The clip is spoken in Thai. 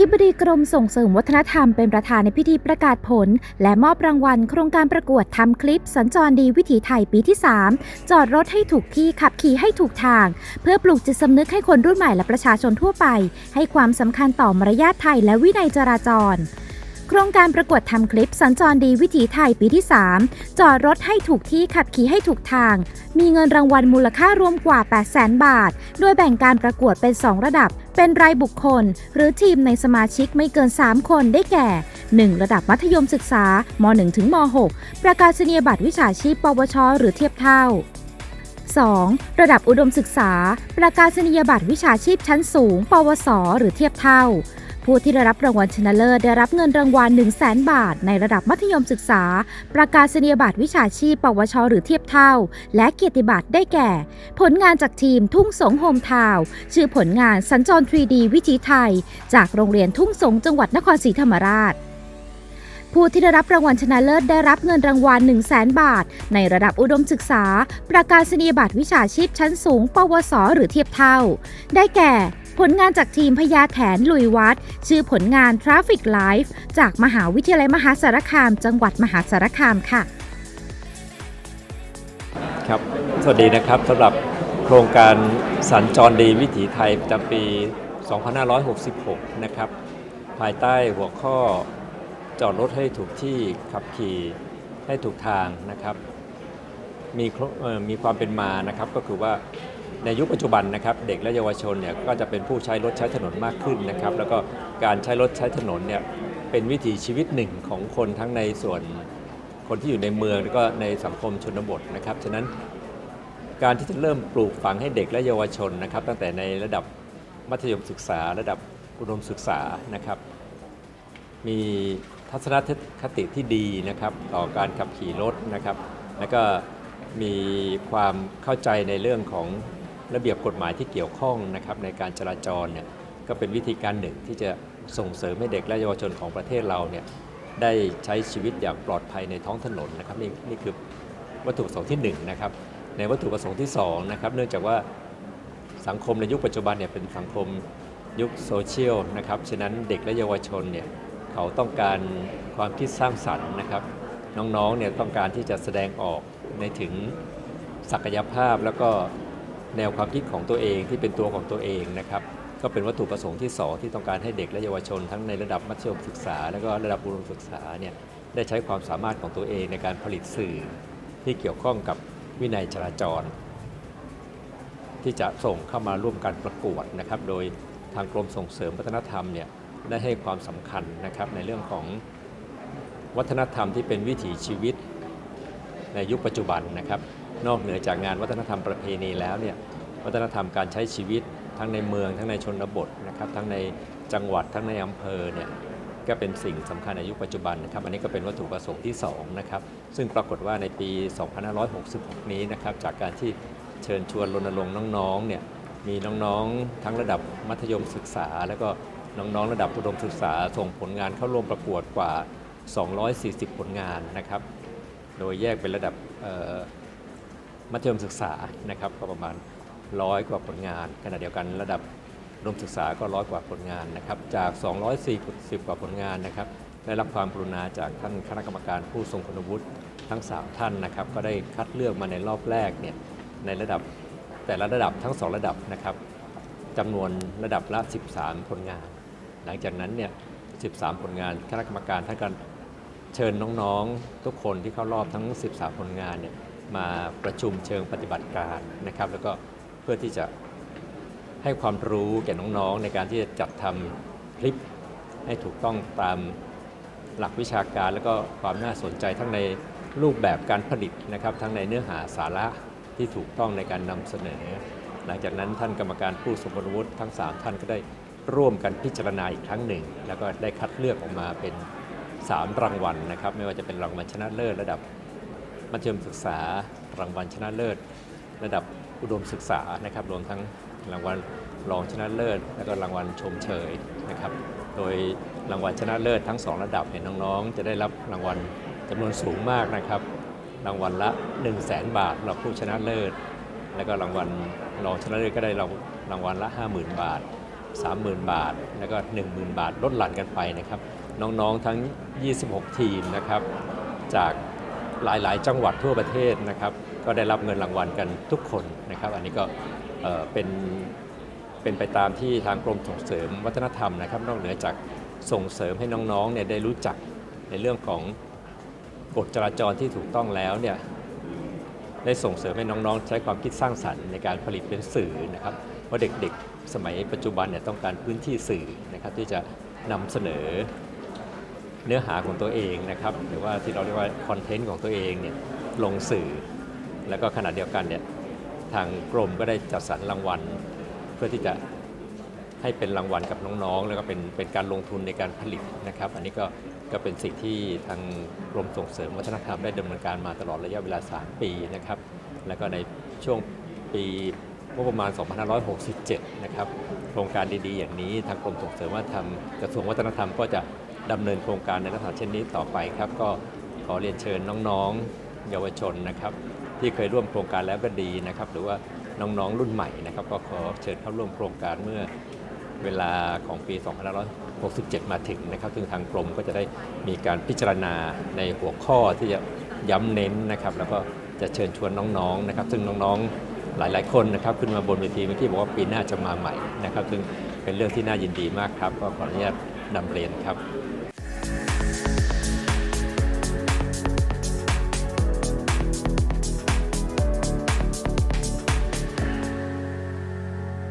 ธิบดีกรมส่งเสริมวัฒนธรรมเป็นประธานในพิธีประกาศผล และมอบรางวัล โครงการประกวดทำคลิป สัญจรดีวิถีไทยปีที่ 3 จอดรถให้ถูกที่ขับขี่ให้ถูกทาง เพื่อปลูกจิตสำนึกให้คนรุ่นใหม่และประชาชนทั่วไป ให้ความสำคัญต่อมารยาทไทยและวินัยจราจร ครงการประกวดทำคลิปสัญจรดีวิถีไทยปีที่ 3 จอดรถให้ถูกที่ขับขี่ให้ถูกทาง มีเงินรางวัลมูลค่ารวมกว่า 800,000บาท โดยแบ่งการประกวดเป็น 2 ระดับ เป็นรายบุคคล หรือทีมในสมาชิกไม่เกิน 3 คนได้แก่ 1. ระดับมัธยมศึกษาม .1 ถึงม .6 ประกาศนียบัตรวิชาชีพ ปวช หรือเทียบเท่า 2. ระดับอุดมศึกษา ประกาศนียบัตรวิชาชีพชั้นสูง ปวส หรือเทียบเท่า ผู้ที่ได้รับรางวัลชนะเลิศได้รับเงินรางวัล 1 0 0 0 0แบาท ในระดับมัธยมศึกษา ประกาศนียบัตรวิชาชีพ ปวช หรือเทียบเท่า และเกียรติบัตรได้แก่ ผลงานจากทีมทุ่งสงโฮมทาวชื่อผลงานสัญจร 3D วิถีไทย จากโรงเรียนทุ่งสงจังหวัดนครศรีธรรมราชผู้ที่ได้รับรางวัลชนะเลิศได้รับเงินรางวัล 1 0 0 0 0แบาท ในระดับอุดมศึกษา ประกาศนียบัตรวิชาชีพชั้นสูง ปวส หรือเทียบเท่า ได้แก่ ผลงานจากทีมพญาแถนลุยวัด ชื่อผลงาน Traffic Life จากมหาวิทยาลัยมหาสารคาม จังหวัดมหาสารคามค่ะ ครับ สวัสดีนะครับสำหรับโครงการสัญจรดีวิถีไทยประจำปี 2566 นะครับ ภายใต้หัวข้อจอดรถให้ถูกที่ขับขี่ให้ถูกทางนะครับ มีมีความเป็นมานะครับก็คือว่า ในยุคปัจจุบันนะครับเด็กและเยาวชนเนี่ยก็จะเป็นผู้ใช้รถใช้ถนนมากขึ้นนะครับแล้วก็การใช้รถใช้ถนนเนี่ยเป็นวิถีชีวิตหนึ่งของคนทั้งในส่วนคนที่อยู่ในเมืองแล้วก็ในสังคมชนบทนะครับฉะนั้นการที่จะเริ่มปลูกฝังให้เด็กและเยาวชนนะครับตั้งแต่ในระดับมัธยมศึกษา ระดับอุดมศึกษานะครับ มีทัศนคติที่ดีนะครับต่อการขับขี่รถนะครับ แล้วก็มีความเข้าใจในเรื่องของ ระเบียบกฎหมายที่เกี่ยวข้องนะครับในการจราจรเนี่ยก็เป็นวิธีการหนึ่งที่จะส่งเสริมให้เด็กและเยาวชนของประเทศเราเนี่ยได้ใช้ชีวิตอย่างปลอดภัยในท้องถนนนะครับนี่นี่คือวัตถุประสงค์ที่1นงนะครับในวัตถุประสงค์ที่2นะครับเนื่องจากว่าสังคมในยุคปัจจุบันเนี่ยเป็นสังคมยุคโซเชียลนะครับฉะนั้นเด็กและเยาวชนเนี่ยเขาต้องการความคิดสร้างสรรค์นะครับน้องๆเนี่ยต้องการที่จะแสดงออกในถึงศักยภาพแล้วก็ แนวความคิดของตัวเองที่เป็นตัวของตัวเองนะครับก็เป็นวัตถุประสงค์ที่สองที่ต้องการให้เด็กและเยาวชนทั้งในระดับมัธยมศึกษา และก็ระดับอุดมศึกษาเนี่ยได้ใช้ความสามารถของตัวเองในการผลิตสื่อ ที่เกี่ยวข้องกับวินัยจราจร ที่จะส่งเข้ามาร่วมการประกวดนะครับ โดยทางกรมส่งเสริมวัฒนธรรมเนี่ยได้ให้ความสำคัญนะครับในเรื่องของวัฒนธรรมที่เป็นวิถีชีวิตในยุคปัจจุบันนะครับ นอกเหนือจากงานวัฒนธรรมประเพณีแล้วเนี่ยวัฒนธรรมการใช้ชีวิตทั้งในเมืองทั้งในชนบทนะครับทั้งในจังหวัดทั้งในอำเภอเนี่ยก็เป็นสิ่งสำคัญในยุคปัจจุบันนะครับอันนี้ก็เป็นวัตถุประสงค์ที่2นะครับซึ่งปรากฏว่าในปี 2566 นี้นะครับจากการที่เชิญชวนรณรงค์น้องๆเนี่ยมีน้องๆ ทั้งระดับมัธยมศึกษา แล้วก็น้องๆ ระดับอุดมศึกษา ส่งผลงานเข้าร่วมประกวดกว่า 240 ผลงานนะครับ โดยแยกเป็นระดับ มัธยมศึกษานะครับก็ประมาณร้อยกว่าผลงาน ขณะเดียวกันระดับอุดมศึกษาก็ร้อยกว่าผลงานนะครับจาก 240 กว่าผลงานนะครับได้รับความกรุณาจากท่านคณะกรรมการผู้ทรงคุณวุฒิทั้ง 3 ท่านนะครับก็ได้คัดเลือกมาในรอบแรกเนี่ยในระดับแต่ละระดับทั้ง 2 ระดับนะครับจำนวนระดับละ 13 ผลงาน หลังจากนั้นเนี่ย 13 ผลงานคณะกรรมการท่านก็เชิญน้องๆ ทุกคนที่เข้ารอบทั้ง 13 ผลงานเนี่ย มาประชุมเชิงปฏิบัติการนะครับ แล้วก็เพื่อที่จะให้ความรู้แก่น้องๆ ในการที่จะจัดทำคลิปให้ถูกต้องตามหลักวิชาการ แล้วก็ความน่าสนใจทั้งในรูปแบบการผลิตนะครับ ทั้งในเนื้อหาสาระที่ถูกต้องในการนำเสนอ หลังจากนั้นท่านกรรมการผู้ทรงคุณวุฒิทั้ง 3 ท่านก็ได้ร่วมกันพิจารณาอีกครั้งหนึ่ง แล้วก็ได้คัดเลือกออกมาเป็น 3 รางวัลนะครับ ไม่ว่าจะเป็นรางวัลชนะเลิศระดับ มัธยมศึกษารางวัลชนะเลิศ ระดับอุดมศึกษานะครับรวมทั้งรางวัลรองชนะเลิศ และก็รางวัลชมเชยนะครับ โดยรางวัลชนะเลิศทั้ง 2 ระดับเนี่ยน้องๆ จะได้รับรางวัลจำนวนสูงมากนะครับ รางวัลละ 1 0 0 0 0แบาทสำหรับผู้ชนะเลิศ แล้วก็รางวัลรองชนะเลิศก็ได้รางรางวัลละ 50,000 บาท 30,000 บาท แล้วก็ 10,000 บาทลดหลั่นกันไปนะครับ น้องๆทั้ง 26 ทีมนะครับจาก หลาย ๆ จังหวัดทั่วประเทศนะครับก็ได้รับเงินรางวัลกันทุกคนนะครับ อันนี้ก็เเป็นเป็นไปตามที่ทางกรมส่งเสริมวัฒนธรรมนะครับ นอกเหนือจากส่งเสริมให้น้องๆเนี่ยได้รู้จักในเรื่องของกฎจราจรที่ถูกต้องแล้วเนี่ยได้ส่งเสริมให้น้องๆ ใช้ความคิดสร้างสรรค์ในการผลิตเป็นสื่อนะครับเพราะเด็กๆ สมัยปัจจุบันเนี่ยต้องการพื้นที่สื่อนะครับที่จะนำเสนอ เนื้อหาของตัวเองนะครับหรือว่าที่เราเรียกว่าคอนเทนต์ของตัวเองเนี่ยลงสื่อ แล้วก็ขณะเดียวกันเนี่ยทางกรมก็ได้จัดสรรรางวัล เพื่อที่จะให้เป็นรางวัลกับน้องๆ แล้วก็เป็นเป็นการลงทุนในการผลิตนะครับ อันนี้ก็ก็เป็นสิ่งที่ทางกรมส่งเสริมวัฒนธรรมได้ดำเนินการมาตลอดระยะเวลา 3 ปีนะครับ แล้วก็ในช่วงปีงบประมาณ 2567 นะครับ โครงการดีๆ อย่างนี้ทางกรมส่งเสริมวัฒนธรรมกระทรวงวัฒนธรรมก็จะ ดำเนินโครงการในลักษณะเช่นนี้ต่อไปครับ ก็ขอเรียนเชิญน้องๆ เยาวชนนะครับ ที่เคยร่วมโครงการแล้วก็ดีนะครับ หรือว่าน้องๆรุ่นใหม่นะครับ ก็ขอเชิญเข้าร่วมโครงการเมื่อเวลาของปี 2567 มาถึงนะครับ ซึ่งทางกรมก็จะได้มีการพิจารณาในหัวข้อที่จะย้ำเน้นนะครับ แล้วก็จะเชิญชวนน้องๆนะครับ ซึ่งน้องๆหลายๆ คนนะครับ ขึ้นมาบนเวทีเมื่อกี้บอกว่าปีหน้าจะมาใหม่นะครับ ซึ่งเป็นเรื่องที่น่ายินดีมากครับ ก็ขออนุญาต นำเรียนครับ